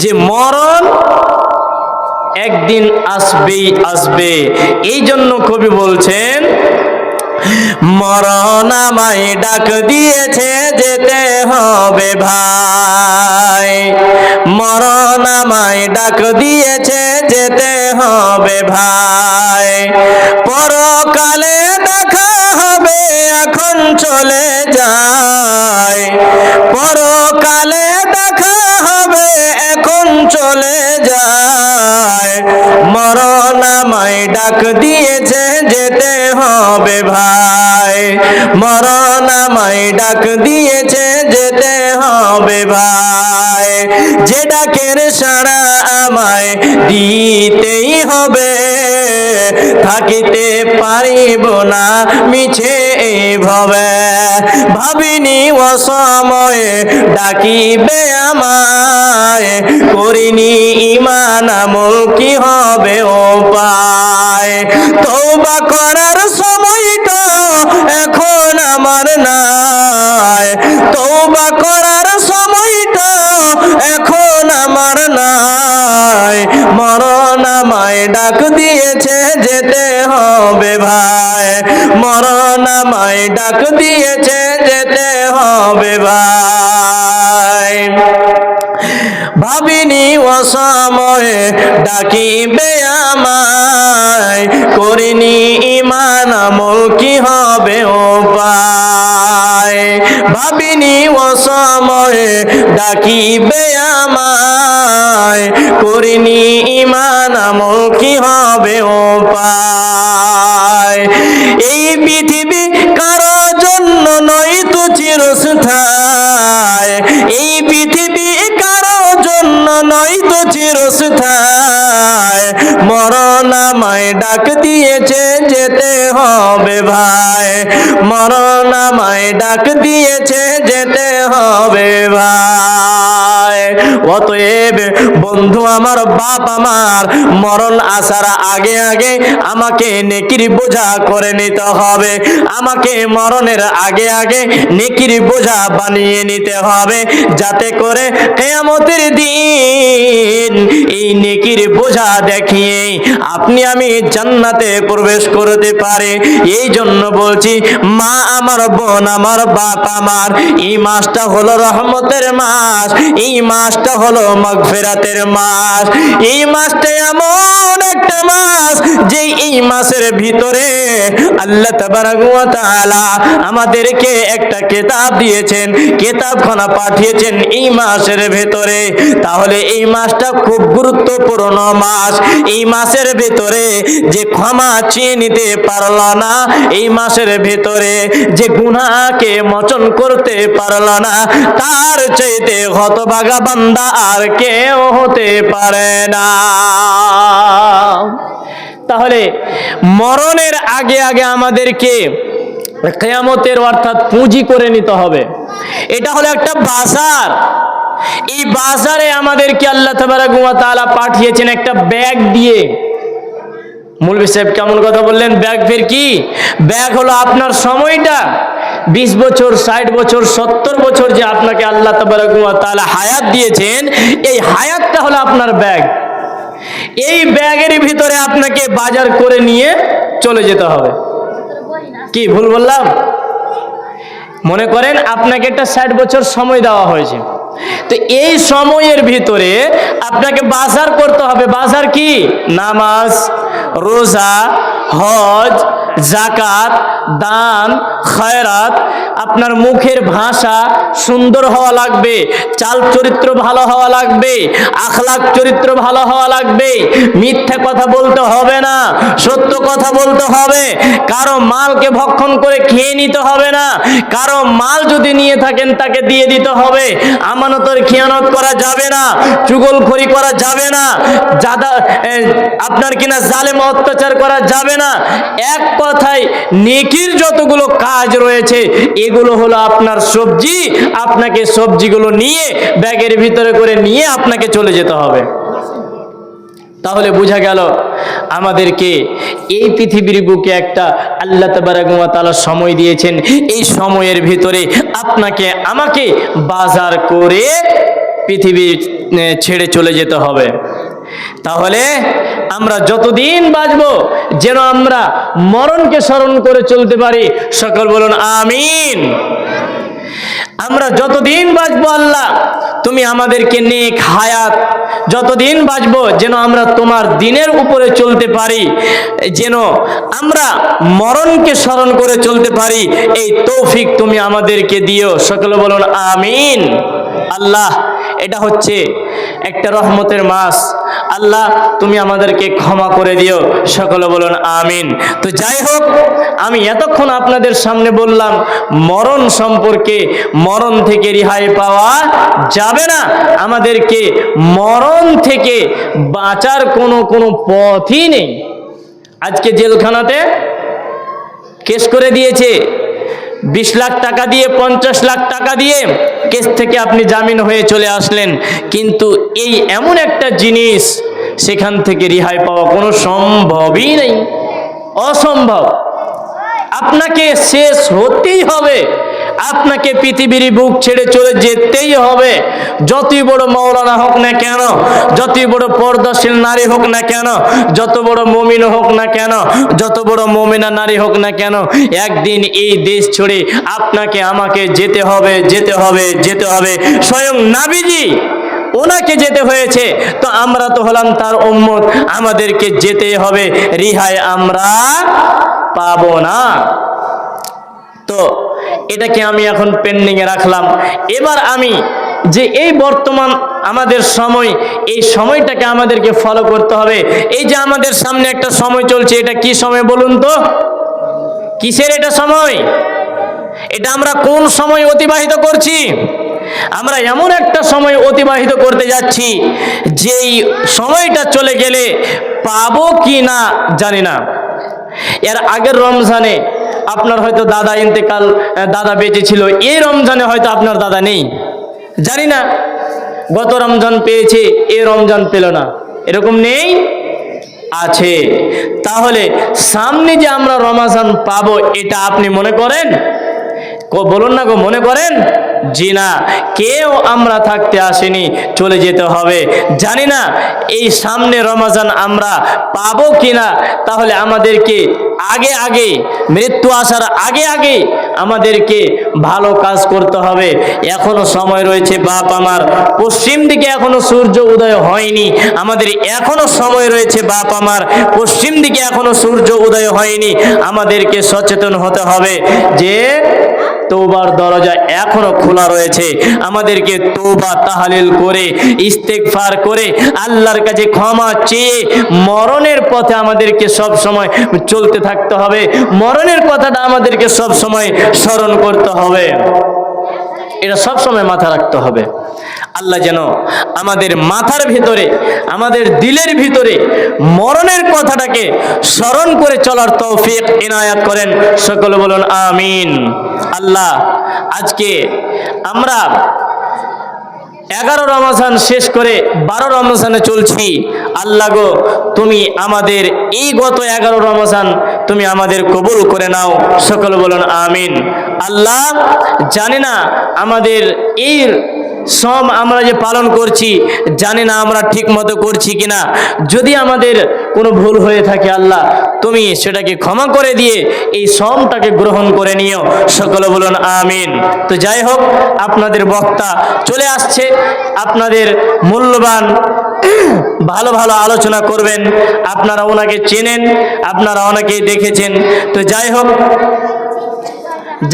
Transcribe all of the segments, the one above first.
যে মরণ একদিন আসবেই আসবে। এই জন্য কবি বলছেন, মরণ আমায় ডাক দিয়েছে যেতে হবে ভাই। মরণ আমায় ডাক দিয়েছে যেতে হবে ভাই। আমায় ডাক দিয়েছে যেতে হবে ভাই। মরণ আমায় ডাক দিয়েছে যেতে হবে ভাই। যে ডাকের সাড়া আমায় দিতেই হবে, থাকিতে পারিব না মিছে ভবে ভাবিনি অসময়ে ডাকিবে আমায়, করিনি ইমান আমল, কি হবে ও পায় তৌবা করার সময়টা এখন আমার নাই। তৌবা করার সময়টা এখন আমার নাই। মরণ আমায় ডাক দিয়েছে যেতে হবে ভাই। মরণ আমায় ডাক দিয়েছে যেতে হবে ভাই। ভাবিনি ও অসময়ে ডাকিবে আমায়। করিনি ইমান আমল কি হবে ও পায় ভাবিনি অসময়ে ডাকিবে আমায়। করিনি ইমান আমল কি হবে ও পায় নয় তো চিরস্থায়। মরণ আমায় ডাক দিয়েছে, যেতে হবে ভাই। মরণ ডাক দিয়েছে, যেতে হবে ভাই। অতএব বন্ধু আমার, বাপ আমার, মরণ আসার আগে আগে আমাকে নেকির বোঝা করে নিতে হবে। আমাকে মরণের আগে আগে নেকির বোঝা বানিয়ে নিতে হবে, যাতে করে কেয়ামতের দিন এই নেকির বোঝা দেখিয়ে আপনি আমি জান্নাতে প্রবেশ করতে পারে। এই জন্য বলছি, মা আমার বোন, আমার বাপ আমার, এই মাসটা হলো রহমতের মাস, এই মাসটা হলো মাগফিরাতের মাস, এই মাসটা এমন একটা যে এই মাসের ভিতরে আল্লাহ তাআলা আমাদেরকে একটা কিতাব দিয়েছেন, কিতাবখানা পাঠিয়েছেন এই মাসের ভেতরে। তাহলে এই মাসটা খুব গুরুত্বপূর্ণ মাস। এই মাসের ভেতরে যে ক্ষমা চেয়ে নিতে পারল না, এই মাসের ভেতরে যে গুনাহকে মোচন করতে পারল না, তার চাইতে হতভাগা বান্দা আর কেউ হতে পারে না। তাহলে মরণের আগে আগে আমাদেরকে কেয়ামতের অর্থাৎ পুঁজি করে নিতে হবে। এটা হলো একটা বাজার। এই বাজারে আমাদেরকে আল্লাহ ওয়া পাঠিয়েছেন একটা ব্যাগ দিয়ে। মৌলভী সাহেব, কেমন কথা বললেন? ব্যাগ ফের কি? ব্যাগ হলো আপনার সময়টা। বিশ বছর, ষাট বছর, সত্তর বছর যে আপনাকে আল্লাহ তাআলা হায়াত দিয়েছেন, এই হায়াতটা হলো আপনার ব্যাগ। এই ব্যাগের ভিতরে আপনাকে বাজার করে নিয়ে চলে যেতে হবে। কি ভুল বললাম? মনে করেন আপনাকে একটা ষাট বছর সময় দেওয়া হয়েছে। তো এই সময়ের ভিতরে আপনাকে বাজার করতে হবে। বাজার কি? নামাজ, রোজা, হজ জাকাত দান, খয়রাত আপনার মুখের ভাষা সুন্দর হওয়া লাগবে, চাল চরিত্র ভালো হওয়া লাগবে, আখলাক চরিত্র ভালো হওয়া লাগবে। মিথ্যা কথা বলতে হবে না, সত্য কথা বলতে হবে। কারও মালকে ভক্ষণ করে খেয়ে নিতে হবে না। কারও মাল যদি নিয়ে থাকেন, তাকে দিয়ে দিতে হবে। আমানতের খেয়ানত করা যাবে না, চুগলখড়ি করা যাবে না, যাদা আপনার কিনা জালেম অত্যাচার করা যাবে না। এক কথায় নেকির যতগুলো কাজ রয়েছে এগুলো হলো আপনার সবজি। আপনাকে সবজিগুলো নিয়ে ব্যাগের ভিতরে করে নিয়ে আপনাকে চলে যেতে হবে। তাহলে বোঝা গেল আমাদেরকে এই পৃথিবীর বুকে একটা আল্লাহ তালা সময় দিয়েছেন। এই সময়ের ভিতরে আপনাকে, আমাকে বাজার করে পৃথিবী ছেড়ে চলে যেতে হবে। তাহলে আমরা যতদিন বাঁচবো, যেন আমরা মরণকে স্মরণ করে চলতে পারি। সকল বলুন, আমিন। আমরা যতদিন বাঁচবো আল্লাহ, তুমি আমাদেরকে নেক হায়াত। যতদিন বাঁচবো, যেন আমরা তোমার দিনের উপরে চলতে পারি, যেন আমরা মরণকে স্মরণ করে চলতে পারি, এই তৌফিক তুমি আমাদেরকে দিও। সকলে বলুন, আমিন। আল্লাহ এটা হচ্ছে একটা রহমতের মাস। আল্লাহ, তুমি আমাদেরকে ক্ষমা করে দিও। সকলে বলুন, আমিন। তো যাই হোক, আমি এতক্ষণ আপনাদের সামনে বললাম, মরণ সম্পর্কে মরণ থেকে রেহাই পাওয়া যাবে না। আমাদেরকে মরণ থেকে বাঁচার কোনো কোনো পথই নেই। আজকে জেলখানাতে কেস করে দিয়েছে। বিশ লাখ টাকা দিয়ে, পঞ্চাশ লাখ টাকা দিয়ে কেস থেকে আপনি জামিন হয়ে চলে আসলেন। কিন্তু এই এমন একটা জিনিস সেখান থেকে রেহাই পাওয়া কোনো সম্ভবই নেই। অসম্ভব। আপনাকে শেষ হতেই হবে। আপনাকে পৃথিবীর বুক ছেড়ে চলে যেতেই হবে। যতই বড় মৌলানা হোক না কেন, যতই বড় পর্দাশীল নারী হোক না কেন, যত বড় মমিন হোক না কেন, যত বড় মমিনা নারী হোক না কেন, একদিন এই দেশ ছেড়ে আপনাকে, আমাকে যেতে হবে যেতে হবে যেতে হবে। স্বয়ং নাবিজি, ওনাকে যেতে হয়েছে। তো আমরা তো হলাম তার উম্মত, আমাদেরকে যেতে হবে। রিহাই আমরা পাবো না। তো এটাকে আমি এখন পেন্ডিংয়ে রাখলাম। এবার আমি যে এই বর্তমান আমাদের সময়, এই সময়টাকে আমাদেরকে ফলো করতে হবে। এই যে আমাদের সামনে একটা সময় চলছে, এটা কি সময় বলুন তো? কিসের এটা সময়? এটা আমরা কোন সময় অতিবাহিত করছি? আমরা এমন একটা সময় অতিবাহিত করতে যাচ্ছি, যেই সময়টা চলে গেলে পাবো কি না জানি না। এর আগের রমজানে আপনার হয়তো দাদা ইন্তেকাল দাদা বেঁচে ছিল। এই রমজানে হয়তো আপনার দাদা নেই। জানি না। গত রমজান পেয়েছে, এ রমজান পেল না। এরকম নেই? আছে। তাহলে সামনে যে আমরা রমাজান পাবো, এটা আপনি মনে করেন? বলুন না গো, মনে করেন? জি না কেউ আমরা থাকতে আসেনি, চলে যেতে হবে। জানি না এই সামনে রমাজান আমরা পাবো কিনা, তাহলে আমাদেরকে আগে আগে, মৃত্যু আসার আগে আগে আমাদেরকে ভালো কাজ করতে হবে। এখনও সময় রয়েছে, বাপ আমার। পশ্চিম দিকে এখনও সূর্য উদয় হয়নি। আমাদের এখনও সময় রয়েছে, বাপ আমার। পশ্চিম দিকে এখনও সূর্য উদয় হয়নি। আমাদেরকে সচেতন হতে হবে যে তৌবার দরজা এখনও খোলা রয়েছে। আমাদেরকে তৌবা তাহালিল করে ইস্তেকফার করে, আল্লাহর কাছে ক্ষমা চেয়ে মরণের পথে আমাদেরকে সব সময় চলতে থাকতে হবে। মরণের কথাটা আমাদেরকে সব সময় স্মরণ করতে হবে। এটা সবসময় মাথা রাখতে হবে। আল্লাহ যেন আমাদের মাথার ভিতরে, আমাদের দিলের ভিতরে মরণের কথাটাকে স্মরণ করে চলার তৌফিক ইনায়াত করেন। সকলে বলুন, আমিন। আল্লাহ, আজকে আমরা এগারো রমজান শেষ করে বারো রমজানে চলছি। আল্লাহ গো, তুমি আমাদের এই গত এগারো রমজান তুমি আমাদের কবুল করে নাও। সকল বলুন, আমিন। আল্লাহ জানে না আমাদের এই সম আমরা যে পালন করছি, জানি না আমরা ঠিক মতো করছি কিনা। যদি আমাদের কোনো ভুল হয়ে থাকে আল্লাহ, তুমি সেটাকে ক্ষমা করে দিয়ে এই সমটাকে গ্রহণ করে নিও। সকলে বলুন, আমিন। তো যাই হোক, আপনাদের বক্তা চলে আসছে। আপনাদের মূল্যবান, ভালো ভালো আলোচনা করবেন। আপনারা ওনাকে চেনেন, আপনারা অনেকে দেখেছেন। তো যাই হোক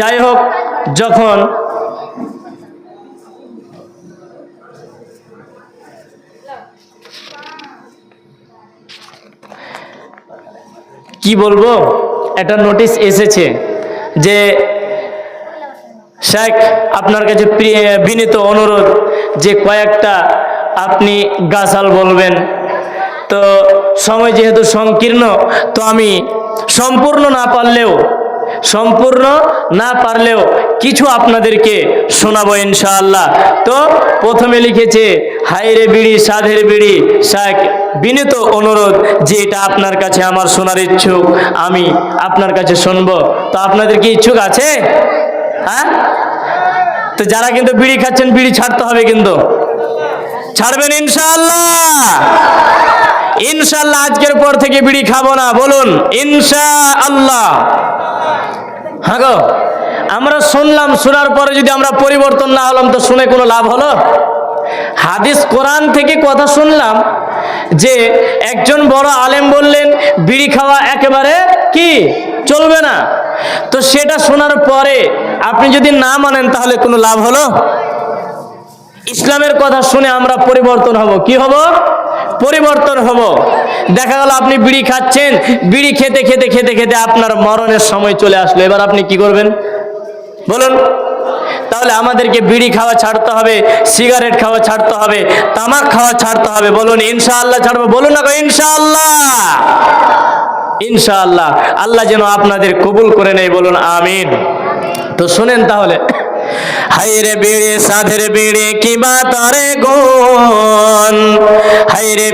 যাই হোক, যখন কি বলব? একটা নোটিশ এসেছে যে শেখ, আপনার কাছে বিনীত অনুরোধ যে কয়েকটা আপনি গাছাল বলবেন। তো সময় যেহেতু সংকীর্ণ, তো আমি সম্পূর্ণ না পারলেও সম্পূর্ণ না পারলেও কিছু আপনাদেরকে শোনাবো ইনশাআল্লাহ। তো প্রথমে লিখেছে হাইরে বিড়ি, সাধের বিড়ি। শেখ বিনীত অনুরোধ যে এটা আপনার কাছে আমার শোনার ইচ্ছুক, আমি আপনার কাছে শুনব। তো আপনাদের কি ইচ্ছুক আছে? হ্যাঁ? তো যারা কিন্তু বিড়ি খাচ্ছেন, বিড়ি ছাড়তে হবে কিন্তু। ছাড়বেন ইনশাআল্লাহ। ইনশাআল্লাহ আজকের পর থেকে বিড়ি খাব না, বলুন, ইনশাআল্লাহ। হ্যাঁ গো, আমরা শুনলাম, শোনার পরে যদি আমরা পরিবর্তন না হলাম, তো শুনে কোনো লাভ হলো? হাদিস কোরআন থেকে কথা শুনলাম যে একজন বড় আলেম বললেন, বিড়ি খাওয়া একেবারে কি? চলবে না। তো সেটা শোনার পরে আপনি যদি না মানেন, তাহলে কোনো লাভ হলো? ইসলামের কথা শুনে আমরা পরিবর্তন হব। কি হব? পরিবর্তন হব। দেখা গেল আপনি বিড়ি খাচ্ছেন, বিড়ি খেতে খেতে খেতে খেতে আপনার মরণের সময় চলে আসলো। এবার আপনি কি করবেন? বলুন। তাহলে আমাদেরকে বিড়ি খাওয়া ছাড়তে হবে, সিগারেট খাওয়া ছাড়তে হবে, তামাক খাওয়া ছাড়তে হবে। বলুন, ইনশাআল্লাহ ছাড়বো। বলুন না ইনশাআল্লাহ। ইনশাআল্লাহ। আল্লাহ যেন আপনাদের কবুল করে নেই বলুন, আমিন। তো শোনেন তাহলে। হাইরে বিড়ে সাধের বিড়ে কিবা তারে গুণ হাইরে